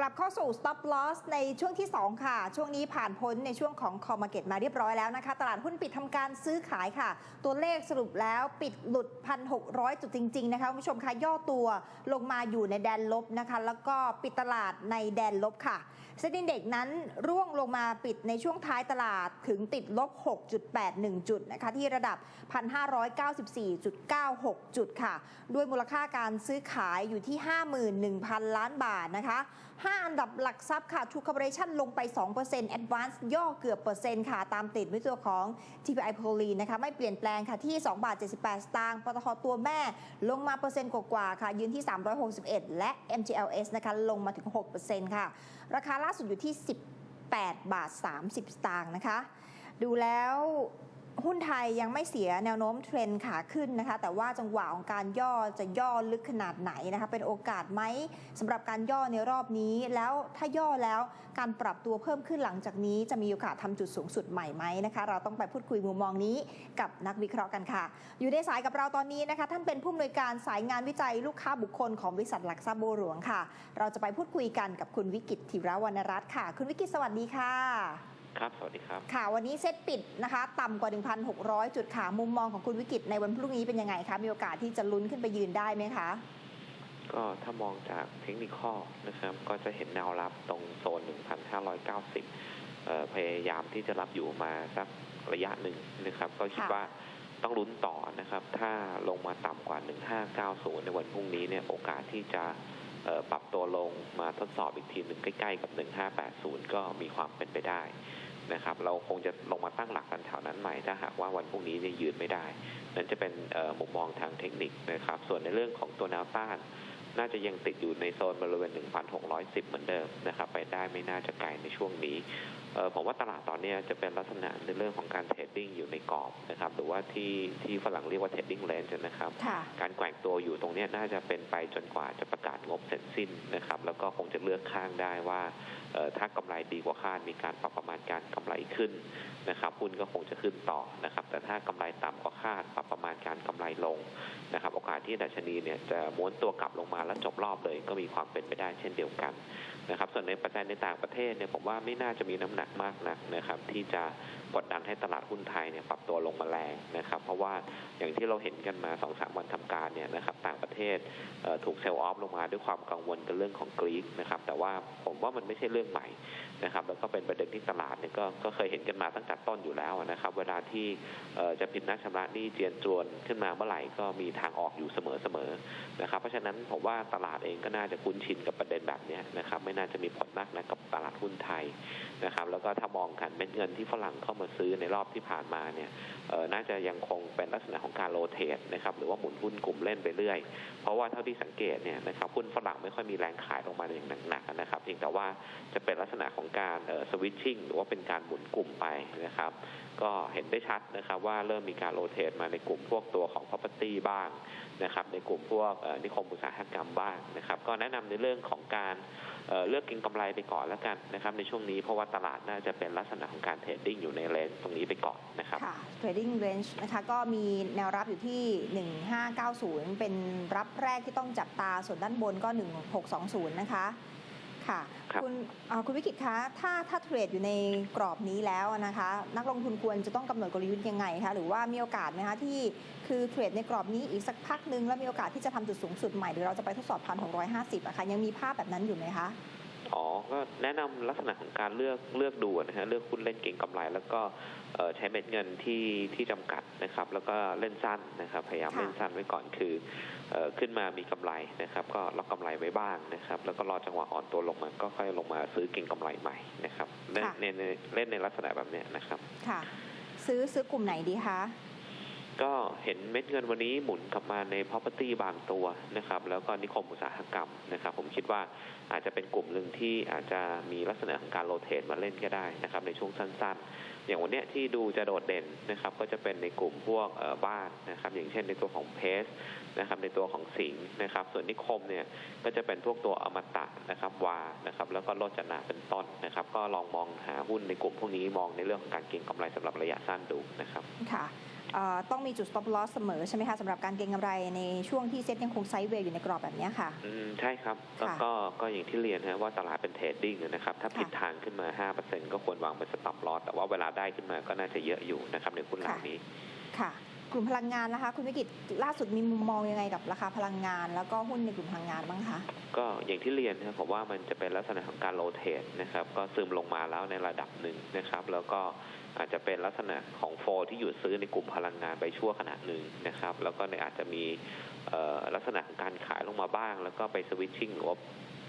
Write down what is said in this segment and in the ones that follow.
กลับเข้าสู่ stop loss ในช่วงที่ 2 ค่ะ ช่วงนี้ผ่านพ้นในช่วงของ call market มาเรียบร้อยแล้วนะคะ ตลาดหุ้นปิดทำการซื้อขายค่ะ ตัวเลขสรุปแล้วปิดหลุด 1,600 จุดจริง ๆ นะคะคุณผู้ชมคะย่อตัวลงมาอยู่ในแดนลบนะคะ แล้วก็ปิดตลาดในแดนลบค่ะเซ็นดินเด็กนั้นร่วงลงมาปิดในช่วงท้ายตลาดถึงติดลบ 6.81 จุดนะคะที่ระดับ 1,594.96 จุดค่ะ ด้วยมูลค่าการซื้อขายอยู่ที่ 51,000 ล้านบาทนะคะ 5 อันดับหลักทรัพย์ค่ะ True Corporation ลงไป 2% Advance ย่อเกือบเปอร์เซ็นต์ค่ะ ตามติดด้วยตัวของ TPI p o l i นะคะ ไม่เปลี่ยนแปลงค่ะที่ 2 บาท 78 สตางค์ปตทตัวแม่ลงมาเปอร์เซ็นต์กว่าๆค่ะ ยืนที่ 361 และ MTLS นะคะลงมาถึง 6%ค่ะ ราคาล่าสุดอยู่ที่ 18 บาท 30 สตางค์นะคะ ดูแล้ว หุ้นไทยยังไม่เสียแนวโน้มเทรนขาขึ้นนะคะ แต่ว่าจังหวะของการย่อจะย่อลึกขนาดไหนนะคะ เป็นโอกาสไหมสำหรับการย่อในรอบนี้ แล้วถ้าย่อแล้วการปรับตัวเพิ่มขึ้นหลังจากนี้จะมีโอกาสทำจุดสูงสุดใหม่ไหมนะคะ เราต้องไปพูดคุยมุมมองนี้กับนักวิเคราะห์กันค่ะ อยู่ในสายกับเราตอนนี้นะคะ ท่านเป็นผู้อำนวยการสายงานวิจัยลูกค้าบุคคลของบริษัทหลักทรัพย์บัวหลวงค่ะ เราจะไปพูดคุยกันกับคุณวิกิตธิรวรรณรัตน์ค่ะ คุณวิกิตสวัสดีค่ะ ครับ สวัสดีครับ ค่ะ วันนี้เซ็ตปิดนะคะ ต่ำกว่า 1,600 จุดค่ะ มุมมองของคุณวิกิตในวันพรุ่งนี้เป็นยังไงคะ มีโอกาสที่จะลุ้นขึ้นไปยืนได้ไหมคะ ก็ถ้ามองจากเทคนิคอลนะครับ ก็จะเห็นแนวรับตรงโซน 1,590เอ่อพยายามที่จะรับอยู่มาสักระยะหนึ่งนะครับ ก็คิดค่ะว่าต้องลุ้นต่อนะครับ ถ้าลงมาต่ำกว่า 1590 ในวันพรุ่งนี้เนี่ย โอกาสที่จะเอ่อ ปรับตัวลงมาทดสอบอีกทีหนึ่งใกล้ๆกับ 1580 ก็มีความเป็นไปได้นะครับ เราคงจะลงมาตั้งหลักกันแถวนั้นใหม่ ถ้าหากว่าวันพรุ่งนี้เนี่ยยืนไม่ได้ นั่นจะเป็นมุมมองทางเทคนิคนะครับ ส่วนในเรื่องของตัวแนวต้าน น่าจะยังติดอยู่ในโซนบริเวณ 1,610 เหมือนเดิมนะครับ ไปได้ไม่น่าจะไกลในช่วงนี้ ผมว่าตลาดตอนเนี้ยจะเป็นลักษณะในเรื่องของการเทรดดิ้งอยู่ในกรอบนะครับ หรือว่าที่ที่ฝรั่งเรียกว่าเทรดดิ้งเลนจ์นะครับค่ะการแกว่งตัวอยู่ตรงเนี้ยน่าจะเป็นไปจนกว่าจะประกาศงบเสร็จสิ้นนะครับ แล้วก็คงจะเลือกข้างได้ว่าเอ่อถ้ากำไรดีกว่าคาดมีการปรับประมาณการกำไรขึ้นนะครับหุ้นก็คงจะขึ้นต่อนะครับ แต่ถ้ากำไรต่ำกว่าคาดปรับประมาณการกำไรลงนะครับ โอกาสที่ดัชนีเนี่ยจะม้วนตัวกลับลงมาแล้วจบรอบเลย ก็มีความเป็นไปได้เช่นเดียวกันนะครับส่วนในปัจจัยในต่างประเทศเนี่ยผมว่าไม่น่าจะมีน้ำหนักมากนักนะครับที่จะกดดันให้ตลาดหุ้นไทยเนี่ยปรับตัวลงมาแรงนะครับ เพราะว่าอย่างที่เราเห็นกันมา2อสวันทำการเนี่ยนะครับต่างประเทศถูกเซลล์ออฟลงมาด้วยความกังวลกันเรื่องของกรีกนะครับแต่ว่าผมว่ามันไม่ใช่เรื่องใหม่นะครับแล้วก็เป็นประเด็นที่ตลาดเนี่ยก็ก็เคยเห็นกันมาตั้งแต่ต้นอยู่แล้วนะครับ เวลาที่จะผิดนัดชำระหนี้เจียนจวนขึ้นมาเมื่อไหร่ก็มีทางออกอยู่เสมอๆนะครับ เพราะฉะนั้นผมว่าตลาดเองก็น่าจะคุ้นชินกับประเด็นแบบนี้นะครับไม่น่าจะมีผลมากนะกับตลาดหุ้นไทยนะครับ แล้วก็ถ้ามองกันเม็ดเงินที่ฝรั่งเข้ามาซื้อในรอบที่ผ่านมาเนี่ยน่าจะยังคงเป็นลักษณะของการโรเตทนะครับหรือว่าหมุนหุ้นกลุ่มเล่นไปเรื่อย เพราะว่าเท่าที่สังเกตเนี่ยนะครับหุ้นฝรั่งไม่ค่อยมีแรงขายลงมาอย่างหนักๆนะครับเพียงแต่ว่าจะเป็นลักษณะของการสวิตชิ่งหรือว่าเป็นการหมุนกลุ่มไปนะครับ ก็เห็นได้ชัดนะครับว่าเริ่มมีการโรเตทมาในกลุ่มพวกตัวของ property บ้างนะครับ ในกลุ่มพวกนิคมอุตสาหกรรมบ้างนะครับ ก็แนะนำในเรื่องของการเเลือกเก็งกำไรไปก่อนแล้วกันนะครับ ในช่วงนี้เพราะว่าตลาดน่าจะเป็นลักษณะของการเทรดดิ้งอยู่ในเลนตรงนี้ไปก่อนนะครับค่ะ trading range นะคะก็มีแนวรับอยู่ที่ 1590 เป็นรับแรกที่ต้องจับตาส่วนด้านบนก็ 1620 นะคะ ค่ะครับคุณเอ่อคุณวิกิตคะถ้าถ้าเทรดอยู่ในกรอบนี้แล้วนะคะ นักลงทุนควรจะต้องกำหนดกลยุทธ์ยังไงคะหรือว่ามีโอกาสไหมคะที่คือเทรดในกรอบนี้อีกสักพักหนึ่งแล้วมีโอกาสที่จะทำจุดสูงสุดใหม่หรือเราจะไปทดสอบพันหกร้อยห้าสิบอะคะยังมีภาพแบบนั้นอยู่ไหมคะ อ๋อ ก็แนะนำลักษณะของการเลือกเลือกดูนะฮะเลือกหุ้นเล่นเก่งกำไร แล้วก็เอ่อใช้เม็ดเงินที่ที่จำกัดนะครับ แล้วก็เล่นสั้นนะครับ พยายามค่ะเล่นสั้นไว้ก่อนคือเอ่อขึ้นมามีกำไรนะครับ ก็ล็อกกำไรไว้บ้างนะครับ แล้วก็รอจังหวะอ่อนตัวลงมาก็ค่อยลงมาซื้อเก่งกำไรใหม่นะครับเล่นในในเล่นในลักษณะแบบเนี้ยนะครับค่ะ ซื้อซื้อกลุ่มไหนดีคะ ก็เห็นเม็ดเงินวันนี้หมุนกลับมาใน property บางตัวนะครับ แล้วก็นิคมอุตสาหกรรมนะครับ ผมคิดว่าอาจจะเป็นกลุ่มหนึ่งที่อาจจะมีลักษณะของการโรเตทมาเล่นก็ได้นะครับ ในช่วงสั้นๆ อย่างวันนี้ที่ดูจะโดดเด่นนะครับ ก็จะเป็นในกลุ่มพวกบ้านนะครับ อย่างเช่นในตัวของเพสนะครับในตัวของสิงห์นะครับ ส่วนนิคมเนี่ยก็จะเป็นพวกตัวอมตะนะครับวานะครับ แล้วก็โรจนาเป็นต้นนะครับ ก็ลองมองหาหุ้นในกลุ่มพวกนี้มองในเรื่องของการเก็งกำไรสำหรับระยะสั้นดูนะครับค่ะ ต้องมีจุด stop loss เสมอใช่ไหมคะสำหรับการเก็งกำไรในช่วงที่เซ็ตยังคงไซด์เวย์อยู่ในกรอบแบบเนี้ยค่ะอืมใช่ครับแล้วก็ก็อย่างที่เรียนนะว่าตลาดเป็นเทรดดิ้งนะครับ ถ้าค่ะผิดทางขึ้นมา 5%ก็ควรวางเป็นสต็อปลอสแต่ว่าเวลาได้ขึ้นมาก็น่าจะเยอะอยู่นะครับในหุ้นเหล่านี้ค่ะ กลุ่มพลังงานนะคะ คุณวิกิตล่าสุดมีมุมมองยังไงกับราคาพลังงาน แล้วก็หุ้นในกลุ่มพลังงานบ้างคะก็อย่างที่เรียนนะครับผมว่ามันจะเป็นลักษณะของการโรเตทนะครับก็ซึมลงมาแล้วในระดับหนึ่งนะครับ แล้วก็อาจจะเป็นลักษณะของโฟที่หยุดซื้อในกลุ่มพลังงานไปชั่วขณะหนึ่งนะครับ แล้วก็ในอาจจะมีลักษณะของการขายลงมาบ้าง แล้วก็ไปสวิตชิ่งหรือว่า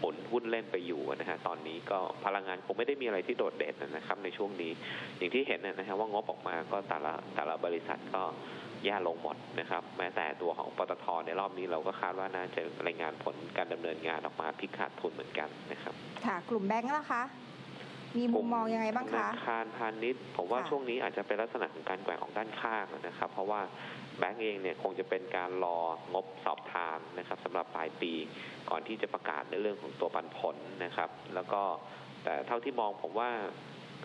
หมุนหุ้นเล่นไปอยู่นะฮะตอนนี้ก็พลังงานคงไม่ได้มีอะไรที่โดดเด่นนะครับในช่วงนี้ อย่างที่เห็นนะฮะว่างบออกมาก็แต่ละแต่ละบริษัทก็แย่ลงหมดนะครับแม้แต่ตัวของปตทในรอบนี้เราก็คาดว่าน่าจะรายงานผลการดำเนินงานออกมาพลิกขาดทุนเหมือนกันนะครับค่ะกลุ่มแบงค์นะคะ มีมุมมองยังไงบ้างธคะนาคารพาณิชย์ผมว่าค่ะช่วงนี้อาจจะเป็นลักษณะของการแกว่งออกด้านข้างนะครับ เพราะว่าแบงก์เองเนี่ยคงจะเป็นการรองบสอบทานนะครับสำหรับปลายปีก่อนที่จะประกาศในเรื่องของตัวปันผลนะครับ แล้วก็แต่เท่าที่มองผมว่า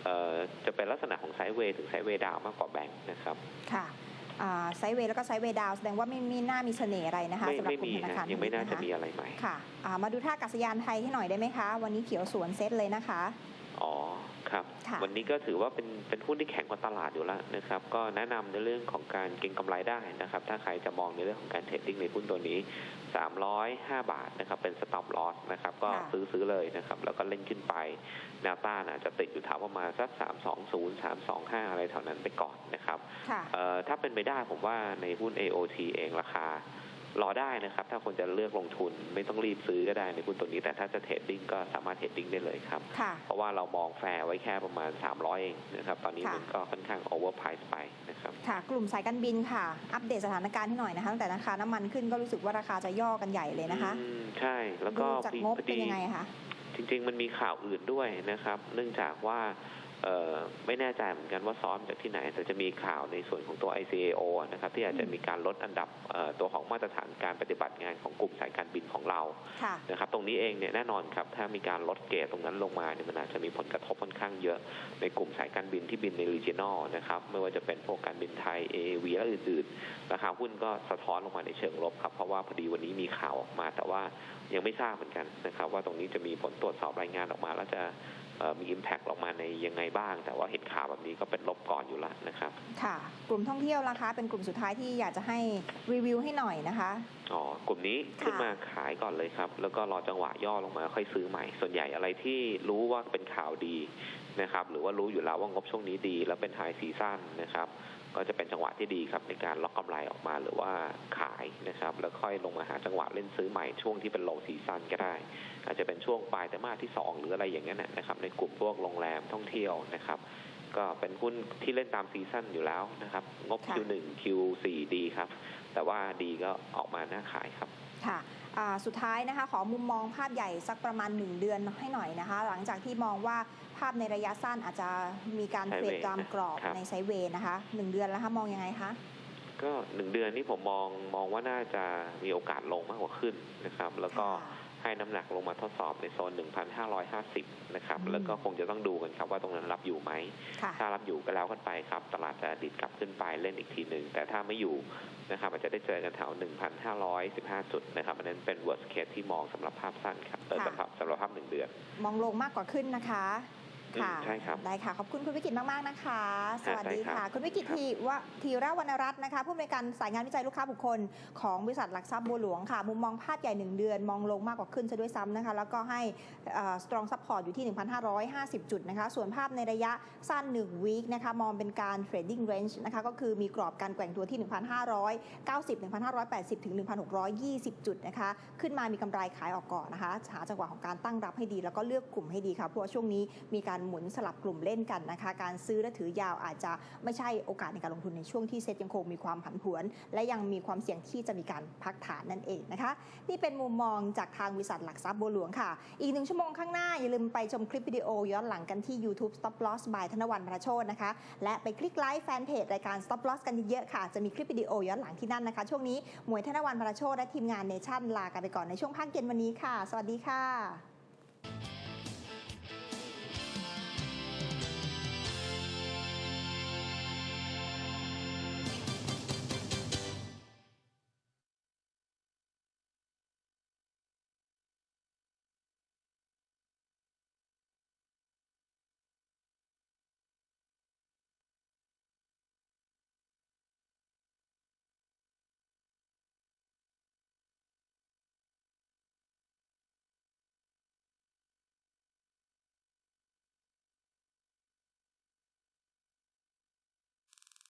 เอ่อจะเป็นลักษณะของไซด์เวย์ถึงไซด์เวย์ดาวมากกว่าแบงก์นะครับ ค่ะอ่าไซด์เวย์แล้วก็ไซด์เวย์ดาวแสดงว่าไม่ไม่น่ามีเสน่ห์อะไรนะคะไม่สำหรับไม่กลุ่มีมธนาฮะคารยังไม่น่าจะพณิชมีย์อะไรใหม่นะคะค่ะอ่ามาดูท่าอากาศยานไทยให้หน่อยได้ไหมคะ วันนี้เขียวสวนเซตเลยนะคะ อ๋อครับค่ะวันนี้ก็ถือว่าเป็นเป็นหุ้นที่แข็งกว่าตลาดอยู่แล้วนะครับ ก็แนะนำในเรื่องของการเก็งกำไรได้นะครับ ถ้าใครจะมองในเรื่องของการเทรดดิ้งในหุ้นตัวนี้ 305 บาทนะครับ เป็น stop loss นะครับ ก็ค่ะซื้อซื้อเลยนะครับ แล้วก็เล่นขึ้นไปแนวต้านอาจจะติดอยู่แถวประมาณสัก 320 325 อะไรแถวนั้นไปก่อนนะครับค่ะเอ่อถ้าเป็นไปได้ผมว่าในหุ้น AOT เองราคา รอได้นะครับ ถ้าคนจะเลือกลงทุนไม่ต้องรีบซื้อก็ได้ในหุ้นตัวนี้ แต่ถ้าจะเทรดดิ้งก็สามารถเทรดดิ้งได้เลยครับค่ะเพราะว่าเรามองแฟร์ไว้แค่ประมาณ 300 เองนะครับตอนนี้ค่ะมันก็ค่อนข้างโอเวอร์ไพรส์ไปนะครับค่ะกลุ่มสายการบินค่ะ อัปเดตสถานการณ์ให้หน่อยนะคะตั้งแต่ราคาน้ำมันขึ้นก็รู้สึกว่าราคาจะย่อกันใหญ่เลยนะคะอืมใช่แล้วดูก็จากพงบอเป็นดียังไงคะจริง ๆ มันมีข่าวอื่นด้วยนะครับ เนื่องจากว่าเอ่อ ไม่แน่ใจเหมือนกันว่าซ้อมจากที่ไหน แต่จะมีข่าวในส่วนของตัว ICAO นะครับที่อาจจะมีการลดอันดับเอ่อตัวของมาตรฐานการปฏิบัติงานของกลุ่มสายการบินของเราค่ะนะครับตรงนี้เองเนี่ยแน่นอนครับถ้ามีการลดเกรดตรงนั้นลงมาเนี่ยมันอาจจะมีผลกระทบค่อนข้างเยอะในกลุ่มสายการบินที่บินใน regional นะครับไม่ว่าจะเป็นพวกการบินไทย AAV และอื่นๆราคาหุ้นก็สะท้อนลงมาในเชิงลบครับเพราะว่าพอดีวันนี้มีข่าวออกมา แต่ว่ายังไม่ทราบเหมือนกันนะครับว่าตรงนี้จะมีผลตรวจสอบรายงานออกมาแล้วจะเอ่อ มี impact ออกมาในยังไงบ้าง แต่ว่าเห็นข่าวแบบนี้ก็เป็นลบก่อนอยู่แล้วนะครับ ค่ะ กลุ่มท่องเที่ยวราคาเป็นกลุ่มสุดท้ายที่อยากจะให้รีวิวให้หน่อยนะคะอ๋อกลุ่มนี้ขึ้นมาขายก่อนเลยครับ แล้วก็รอจังหวะย่อลงมาค่อยซื้อใหม่ ส่วนใหญ่อะไรที่รู้ว่าเป็นข่าวดีนะครับ หรือว่ารู้อยู่แล้วว่างบช่วงนี้ดี แล้วเป็นไฮซีซั่นนะครับ ก็จะเป็นจังหวะที่ดีครับในการล็อกกำไรออกมาหรือว่าขายนะครับ แล้วค่อยลงมาหาจังหวะเล่นซื้อใหม่ช่วงที่เป็นโลซีซั่นก็ได้ อาจจะเป็นช่วงปลายไตรมาสที่สองหรืออะไรอย่างเงี้ยนะครับ ในกลุ่มพวกโรงแรมท่องเที่ยวนะครับ ก็เป็นหุ้นที่เล่นตามซีซั่นอยู่แล้วนะครับ งบค่ะ Q1 Q4 ดีครับ แต่ว่าดีก็ออกมาน่าขายครับค่ะอ่าสุดท้ายนะคะ ขอมุมมองภาพใหญ่สักประมาณ 1 เดือนให้หน่อยนะคะ หลังจากที่มองว่า ภาพในระยะสั้นอาจจะมีการเทรด Sideway ตามกรอบครับในไซด์เวย์นะคะ1เดือนแล้วคะมองยังไงคะก็หนึ่งเดือนนี้ผมมองมองว่าน่าจะมีโอกาสลงมากกว่าขึ้นนะครับ แล้วก็ค่ะให้น้ำหนักลงมาทดสอบในโซน 1,550 นะครับอืมแล้วก็คงจะต้องดูกันครับว่าตรงนั้นรับอยู่ไหมค่ะถ้ารับอยู่ก็แล้วกันไปครับ ตลาดจะดิดกลับขึ้นไปเล่นอีกทีหนึ่ง แต่ถ้าไม่อยู่นะครับอาจจะได้เจอกันแถว 1,515 จุดนะครับ อันนั้นเป็น worst case ที่มองสำหรับภาพสั้นครับเออค่ะสำหรับสำหรับภาพหนึ่งเดือน มองลงมากกว่าขึ้นนะคะอืม ค่ะใช่ครับได้ค่ะ ขอบคุณคุณวิกิตมาก ๆ นะคะ สวัสดีได้ครัค่ะบคุณวิกิตครับทีวะธีระวรรณรัตน์นะคะผู้อำนวยการสายงานวิจัยลูกค้าบุคคล ของบริษัทหลักทรัพย์บัวหลวงค่ะ มุมมองภาพใหญ่ 1 เดือน มองลงมากกว่าขึ้นซะด้วยซ้ำนะคะ แล้วก็ให้เอ่อ strong support อยู่ที่ 1,550 จุดนะคะ ส่วนภาพในระยะสั้น1 week นะคะมองเป็นการ trading range นะคะก็คือมีกรอบการแกว่งตัวที่ 1,590 1,580ถึง1,620 จุดนะคะขึ้นมามีกำไรขายออกก่อนนะคะหาจังหวะของการตั้งรับให้ดี แล้วก็เลือกกลุ่มให้ดีค่ะเพราะว่าช่วงนี้มีการหมุนสลับกลุ่มเล่นกันนะคะ การซื้อและถือยาวอาจจะไม่ใช่โอกาสในการลงทุนในช่วงที่เซ็ตยังคงมีความผันผวน และยังมีความเสี่ยงที่จะมีการพักฐานนั่นเองนะคะ นี่เป็นมุมมองจากทางบริษัทหลักทรัพย์บัวหลวงค่ะ อีกหนึ่งชั่วโมงข้างหน้า อย่าลืมไปชมคลิปวิดีโอย้อนหลังกันที่ YouTube Stop Loss by ธนวัลย์ประโชดนะคะ และไปคลิกไลค์แฟนเพจรายการ Stop Loss กันเยอะๆค่ะ จะมีคลิปวิดีโอย้อนหลังที่นั่นนะคะ ช่วงนี้หมวยธนวัลย์ประโชดและทีมงานเนชั่นลากันไปก่อนในช่วงภาคเย็นวันนี้ค่ะ สวัสดีค่ะ